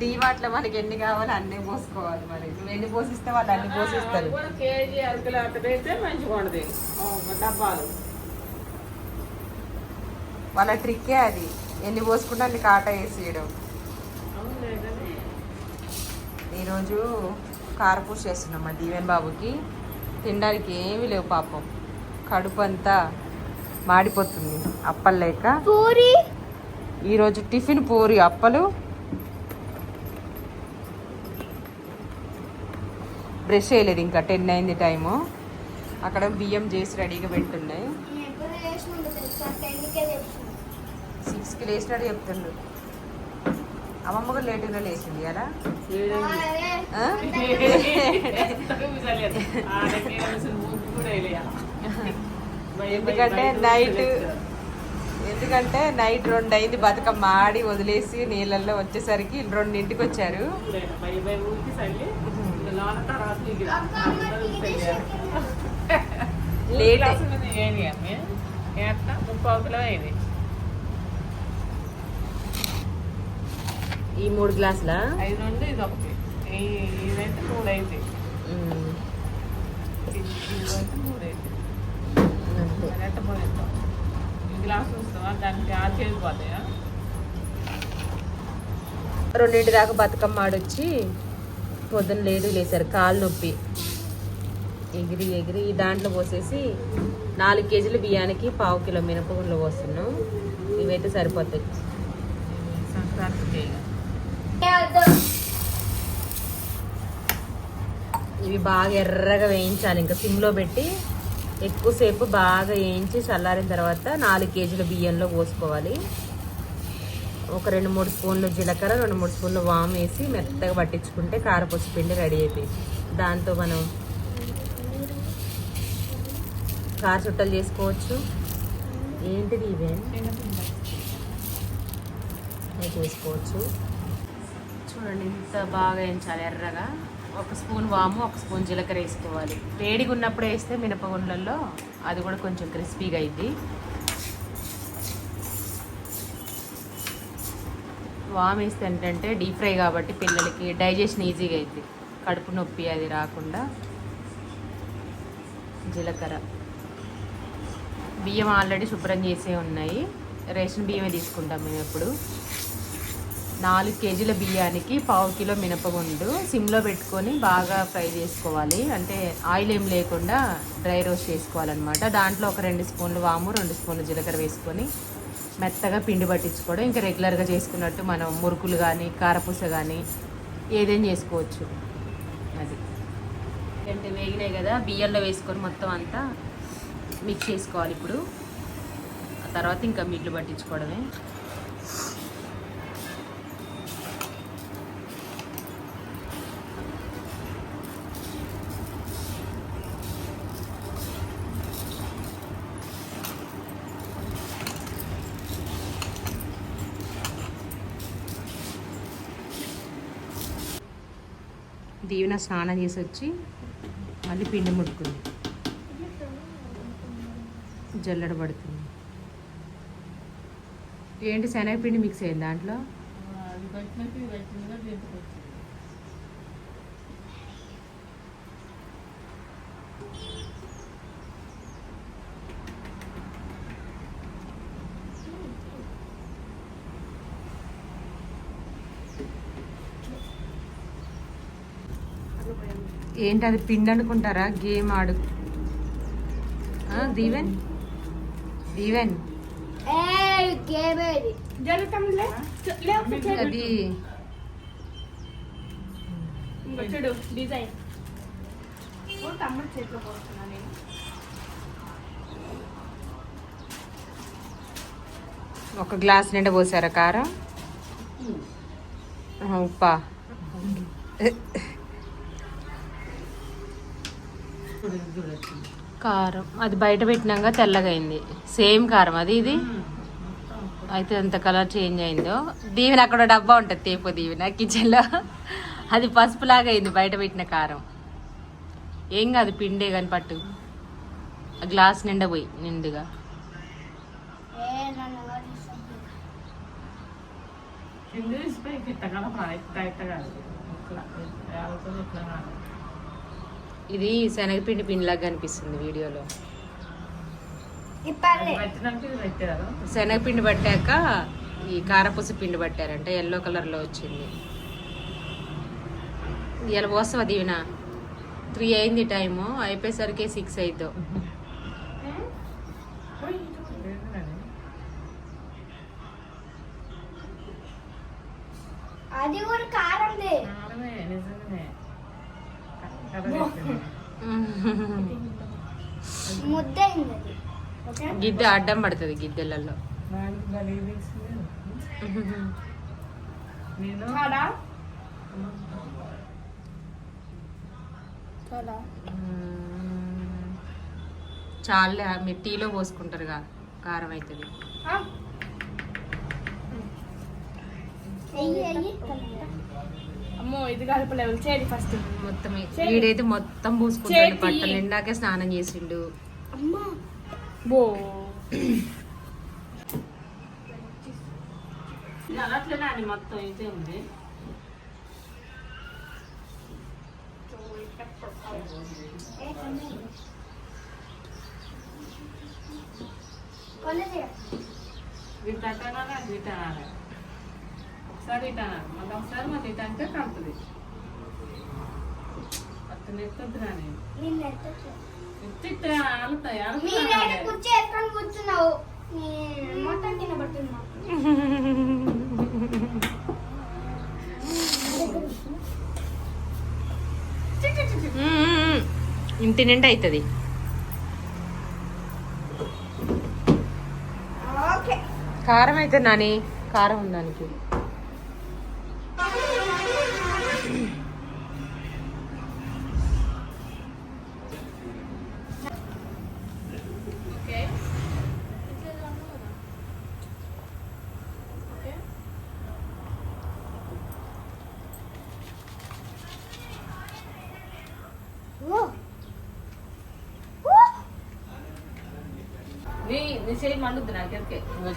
డీమార్ట్లో మనకి ఎన్ని కావాలో అన్ని పోసుకోవాలి మరి. నువ్వు ఎన్ని పోసిస్తే వాళ్ళు అన్ని పోసిస్తారు. కేజీ అరకిలో అట్టదైతే మంచిగా ఉండదు డబ్బాలు. వాళ్ళ ట్రిక్కే అది. ఎన్ని పోసుకుంటే అన్ని కాటా వేసేయడం. ఈరోజు కారపూస చేస్తున్నాం మా దీవెన్ బాబుకి. తినడానికి ఏమీ లేవు పాపం. కడుపు అంతా మాడిపోతుంది అప్పలు లేక. పూరి? ఈరోజు టిఫిన్ పూరి అప్పలు బ్రష్ చేయలేదు ఇంకా. టెన్ అయింది టైము. అక్కడ బియ్యం చేసి రెడీగా పెట్టున్నాయి సిక్స్కి లేచినట్టు చెప్తుండ్రు అమ్మమ్మ కూడా లేటుగా లేచింది కదా? ఎందుకంటే నైట్ ఎందుకంటే నైట్ రెండు అయింది బతుకమ్మ ఆడి వదిలేసి నీళ్ళల్లో వచ్చేసరికి రెండింటికి వచ్చారు. లేట్ ముప్పావు కిలో అయింది. ఈ మూడు గ్లాసులా? ఐదు నుండి ఇది ఒకటి. ఇదైతే మూడు అయింది. గ్లాస్ వస్తావా దానికి ఆరు కేజీ పోతాయా? రెండింటి దాకా బతుకమ్మ ఆడొచ్చి పొద్దున్న లేదు లేసారు కాలు నొప్పి. ఎగిరి ఎగిరి దాంట్లో పోసేసి నాలుగు కేజీల బియ్యానికి పావు కిలో మినపగుండ్లు పోస్తున్నాం. ఇవైతే సరిపోతాయి. సంక్రాంతి ఇవి బాగా ఎర్రగా వేయించాలి. ఇంకా సిమ్లో పెట్టి ఎక్కువసేపు బాగా వేయించి చల్లారిన తర్వాత నాలుగు కేజీల బియ్యంలో పోసుకోవాలి. ఒక రెండు మూడు స్పూన్లు జీలకర్ర రెండు మూడు స్పూన్లు వామ్ వేసి మెత్తగా పట్టించుకుంటే కారపూస పిండి రెడీ అయిపోయింది. దాంతో మనం కార చుట్టలు చేసుకోవచ్చు. ఏంటిది ఇవే? చేసుకోవచ్చు. చూడండి ఇంత బాగా వేయించాలి ఎర్రగా. ఒక స్పూన్ వాము ఒక స్పూన్ జీలకర్ర వేసుకోవాలి. వేడిగా ఉన్నప్పుడు వేస్తే మినపగుండ్లలో అది కూడా కొంచెం క్రిస్పీగా అయింది వామ్ వేస్తే ఏంటంటే డీప్ ఫ్రై కాబట్టి పిల్లలకి డైజెషన్ ఈజీగా అవుతుంది కడుపు నొప్పి అది రాకుండా. జీలకర్ర. బియ్యం ఆల్రెడీ శుభ్రం చేసే ఉన్నాయి. రేషన్ బియ్యమే తీసుకుంటాం మేము ఎప్పుడు. నాలుగు కేజీల బియ్యానికి పావు కిలో మినపగుండు సిమ్లో పెట్టుకొని బాగా ఫ్రై చేసుకోవాలి. అంటే ఆయిల్ ఏం లేకుండా డ్రై రోస్ట్ చేసుకోవాలన్నమాట. దాంట్లో ఒక రెండు స్పూన్లు వాము రెండు స్పూన్లు జీలకర్ర వేసుకొని మెత్తగా పిండి పట్టించుకోవడం ఇంకా రెగ్యులర్గా చేసుకున్నట్టు మనం మురుకులు కానీ కారపూస కానీ ఏదైనా చేసుకోవచ్చు. అది. అంటే వేగినాయి కదా బియ్యంలో వేసుకొని మొత్తం అంతా మిక్స్ చేసుకోవాలి ఇప్పుడు. ఆ తర్వాత ఇంకా మిట్లు పట్టించుకోవడమే. ఈవెన స్నానం చేసి వచ్చి మళ్ళీ పిండి ముట్టుకుంది. జల్లడ పడుతుంది. ఏంటి శనగపిండి మిక్స్ అయింది దాంట్లో అది పెట్టినట్టు ఇది పెట్టినగా దీంట్లో వచ్చింది ఏంటి అది పిండి అనుకుంటారా? గేమ్ ఆడు. ఆ, దీవెన్? దీవెన్. అది చూడు డిజైన్. తమ్ముడు చేతిలో పోతున్నా నేను. ఒక గ్లాస్ నిండా పోసారా కారం? ఉప్పా. కారం. అది బయట పెట్టినాక తెల్లగైంది. సేమ్ కారం. అది ఇది? అయితే అంత కలర్ చేంజ్ అయిందో. దీవెన అక్కడ డబ్బా ఉంటుంది తేపు దీవెన కిచెన్లో. అది పసుపులాగా అయింది బయట పెట్టిన కారం. ఏం కాదు పిండే కానీ పట్టు. ఆ గ్లాస్ నిండా పోయి నిండుగా. ఇట్లా కాదు ఇట్లా ఇది శనగపిండి పిండిలాగా కనిపిస్తుంది వీడియోలో. శనగపిండి పట్టాక ఈ కారపూస పిండి పట్టారంటే ఎల్లో కలర్లో వచ్చింది. ఇలా పోస్తావా దీవెన త్రీ అయింది టైము అయిపోయేసరికి సిక్స్ అయిద్దో అది కూడా కారందే కారమే నిజంగానే కరెక్ట్గా పెట్టింది. ముద్ద అయింది అది ఓకే గిద్దె అడ్డం పడుతుంది గిద్దెలలో చాలే? మీరు టీలో పోసుకుంటారుగా కారం అవుతుంది అమ్మో ఇది ఫస్ట్ మొత్తం. వీడైతే మొత్తం పూసుకుంటాడు. బట్టలు నిండాకే స్నానం చేసిండు. అమ్మా. బో. అట్లనే అని మొత్తం ఇదే ఉంది. కొనలే ఇది అది ఇటు అనాలి ఒకసారి ఇటు అనాలి మళ్ళీ ఒకసారి మళ్ళీ ఇటు అంటే కడుతుంది అతను ఎత్తుద్దు నేను కుర్చీ ఎత్తుకొని కూర్చున్నావు. మొత్తం. ఇంటి నిండా అవుతుంది. ఓకే. కారం అయితే నాని. కారం ఉంది దానికి.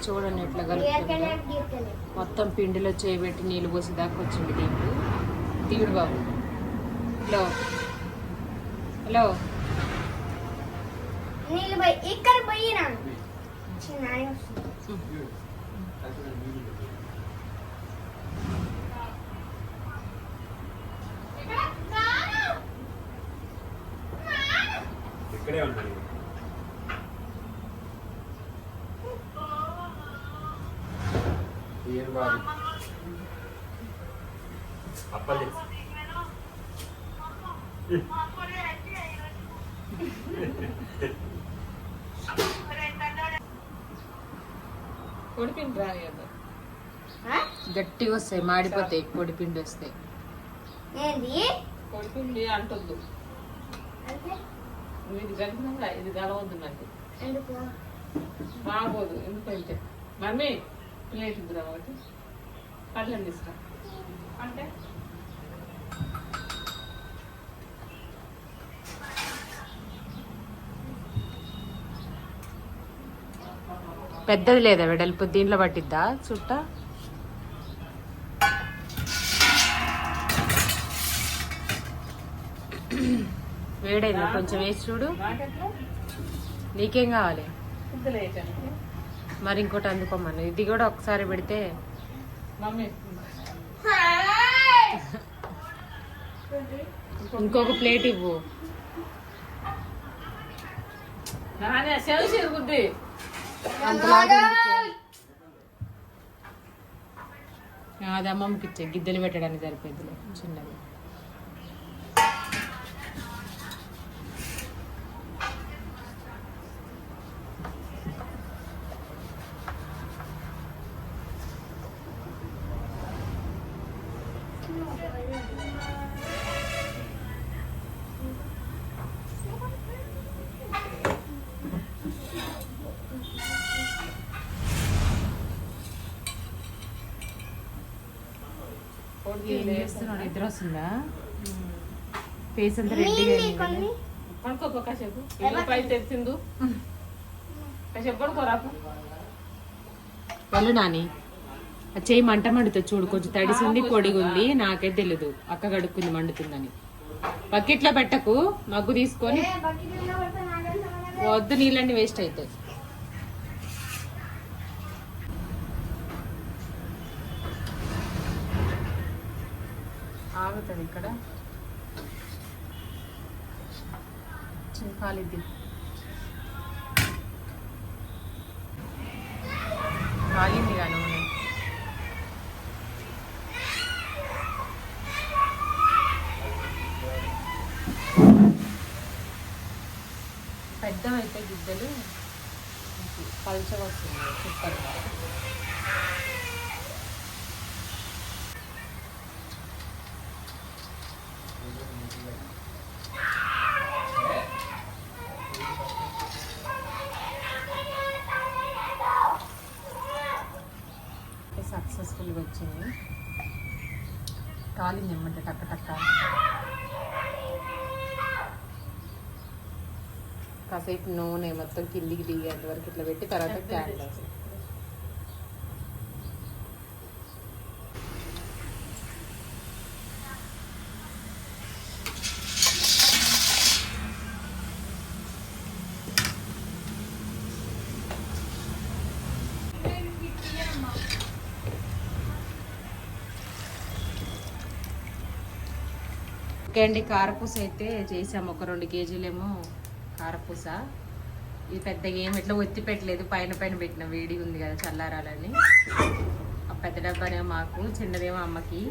చూడండి ఎట్లా కలుపుతుందో. మొత్తం పిండిలో చేయబెట్టి నీళ్ళు పోసి దాకా వచ్చింది దీంట్లో తీయుడు బాబు. హలో. హలో. ఇక్కడ పోయినా చిన్న ఆయన వస్తుంది ఇక్కడే ఉన్నాను ఏం బాబు అప్పలే. కొడిపిండి రాని ఆ? గట్టిగా వస్తాయి మాడిపోతాయి పొడి పిండి వస్తాయి. ఏంది? కొడిపిండి అంటుంది. అంటే? ఇది కలిపినాక ఇది కలవద్దు నాకు. ఎందుకు? బాగోదు ఎందుకంటే. మమ్మీ! ప్లేట్ తీసుకురా అంటే? పెద్దది లేదా వెడల్పు? దీంట్లో పట్టిద్దా చుట్ట? వేడైందా కొంచెం వేసి చూడు. నీకేం కావాలి? మరి ఇంకోటి అందుకోమను. ఇది కూడా ఒకసారి పెడితే మమ్మీ. ఇంకొక ప్లేట్ ఇవ్వు. నానే సెల్ తిరుగుద్ది అంతలాగా అది అమ్మమ్మకి ఇచ్చే. గిద్దెలు పెట్టడానికి సరిపోద్దిలే చిన్నది. చేస్తున్నాడు నిద్ర వస్తుందా ఫేస్ అంతా. కొన్ని. పడుకోపో కాసేపు ఇల్లు పై తెచ్చిండు కాసేపు పడుకోరాపు వెళ్ళు నాని. ఆ చెయ్యి మంట మండుతుంది చూడు కొంచెం తడిసి ఉంది పొడిగా ఉంది నాకే తెలీదు. అక్క కడుక్కుంది మండుతుందని. బకెట్లో పెట్టకు మగ్గు తీసుకొని? వద్దు నీళ్ళన్నీ వేస్ట్ అవుతాయి ఆగుతుంది ఇక్కడ. చిన్న పెద్దవైతే గిద్దలు పల్చగా వస్తుంది సూపర్గా. కాసేపు నూనె మొత్తం కిందికి దిగేంత వరకు ఇట్లా పెట్టి తర్వాత క్యాండిల్ ఓకే అండి కారపూస అయితే చేసాము. ఒక రెండు కేజీలేమో కారపూస. ఇది పెద్దగా ఏం ఇట్లా ఒత్తి పెట్టలేదు పైన పైన పెట్టిన వేడి ఉంది కదా చల్లారాలని. ఆ పెద్ద డబ్బానేమో మాకు చిన్నదేమో అమ్మకి.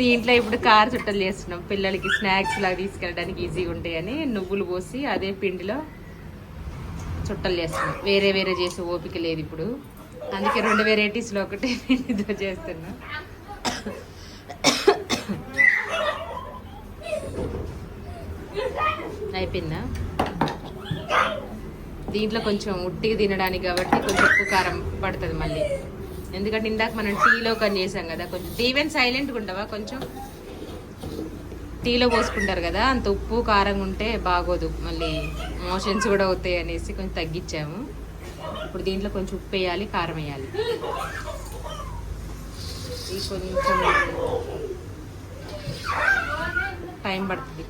దీంట్లో ఇప్పుడు కార చుట్టలు చేస్తున్నాం. పిల్లలకి స్నాక్స్ లాగా తీసుకెళ్ళడానికి ఈజీగా ఉంటాయని నువ్వులు పోసి అదే పిండిలో చుట్టలు చేస్తున్నాం. వేరే వేరే చేసే ఓపిక లేదు ఇప్పుడు. అందుకే రెండు వెరైటీస్లో ఒకటే పిండితో అయిపోయిందా? దీంట్లో కొంచెం ఉట్టిగా తినడానికి కాబట్టి కొంచెం ఉప్పు కారం పడుతుంది మళ్ళీ. ఎందుకంటే ఇందాక మనం టీలో కానీ చేసాం కదా కొంచెం టీవెన్ సైలెంట్గా ఉండవా కొంచెం? టీలో పోసుకుంటారు కదా అంత ఉప్పు కారం ఉంటే బాగోదు. మళ్ళీ మోషన్స్ కూడా అవుతాయి అనేసి కొంచెం తగ్గించాము. ఇప్పుడు దీంట్లో కొంచెం ఉప్పు వేయాలి కారం వేయాలి. ఇది కొంచెం టైం పడుతుంది.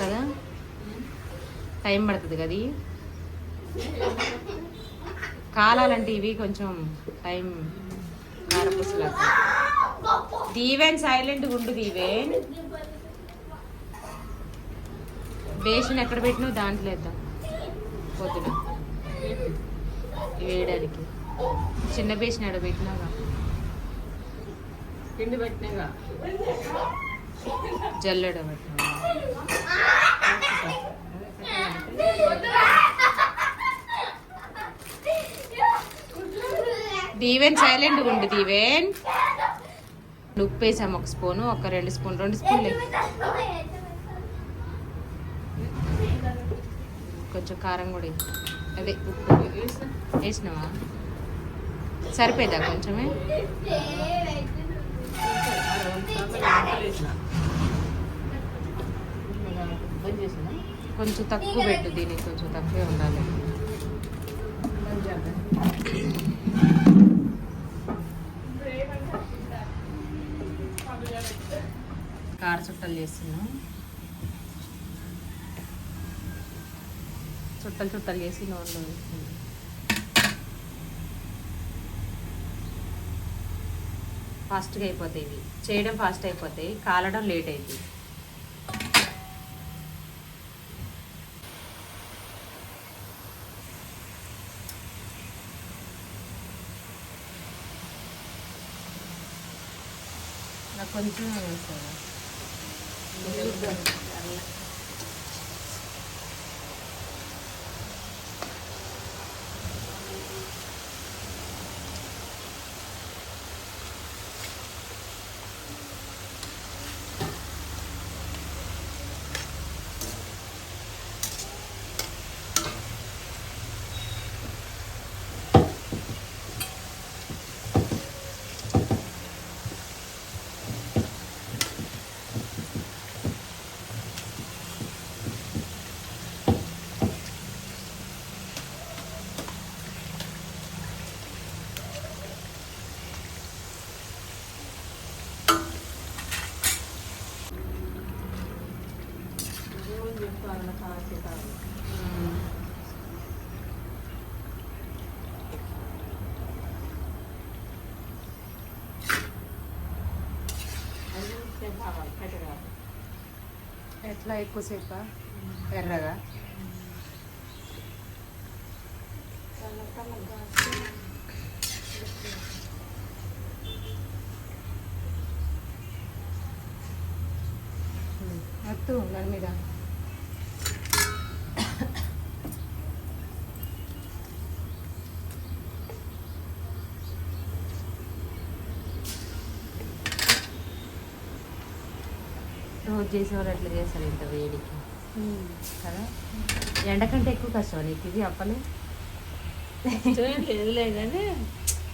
కదా? టైం పడుతుంది కదా? కాలాలంటే ఇవి కొంచెం టైం కారపూసలు దీవెన్ సైలెంట్గా ఉండు దీవెన్. బేషన్ ఎక్కడ పెట్టినావు దాంట్లో వేద్దాం. పొద్దున. వేయడానికి చిన్న బేషన్ ఎక్కడ పెట్టినగా. జల్లెడ పెట్టినా దీవెన్ సైలెంట్గా ఉండు దీవెన్. ఉప్పు వేసాము ఒక స్పూను ఒక రెండు స్పూన్ రెండు స్పూన్లు. కొంచెం కారం కూడా అదే ఉప్పు. వేసినావా? సరిపోయిందా కొంచెమే? బంద్ కొంచెం తక్కువ పెట్టు దీనికి కొంచెం తక్కువే ఉండాలి. కార చుట్టలు చేస్తున్నాం. చుట్టలు చుట్టలు చేసి నూనెలో వేస్తున్నాం ఫాస్ట్గా అయిపోతాయి ఇవి. చేయడం ఫాస్ట్ అయిపోతాయి కాలడం లేట్ అయింది కొంచెం వేసాను అయితే కాదు ఎట్లా ఎక్కువసేపు? ఎర్రగా? అత్తు దాని మీద. రోజు చేసేవాళ్ళు అట్లా చేస్తారు ఇంత వేడికి. కదా? ఎండకంటే ఎక్కువ కష్టం నీకు ఇది అప్పలు? లేదు లేదు కానీ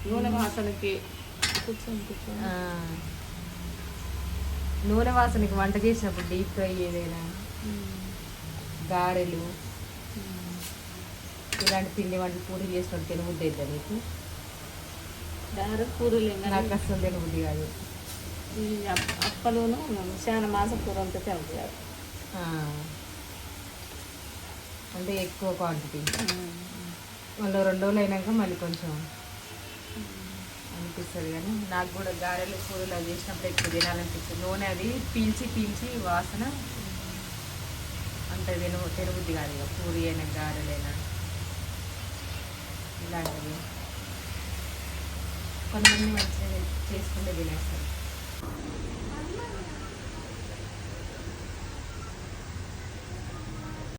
నూనె వాసనకి కూర్చొని కూర్చొని. ఆ. నూనె వాసనకి వంట చేసినప్పుడు డీప్ ఫ్రై ఏదైనా గారెలు ఇలాంటి పిండి వంటలు పూరి చేసినప్పుడు తినబుద్ధి అవుతా నీకు? కూరలు నాకు అసలు తినబుద్ధి కాదు. ఈ అప్- అప్పలును చాలా మాసం కూర అంతా తింటారు. ఆ. అంటే ఎక్కువ క్వాంటిటీ మళ్ళీ రెండు రోజులు అయినాక మళ్ళీ కొంచెం అనిపిస్తుంది కానీ నాకు కూడా గారెలు కూరలు అవి చేసినప్పుడు ఎక్కువ తినాలనిపిస్తుంది. నూనె అది పీల్చి పీల్చి వాసన అంత తిన తినబుద్ధి కాదు ఇక. పూరి అయినా గారెలైనా ఇలాంటివి. కొంతమంది మంచిగా చేసుకుంటే తినేస్తారు.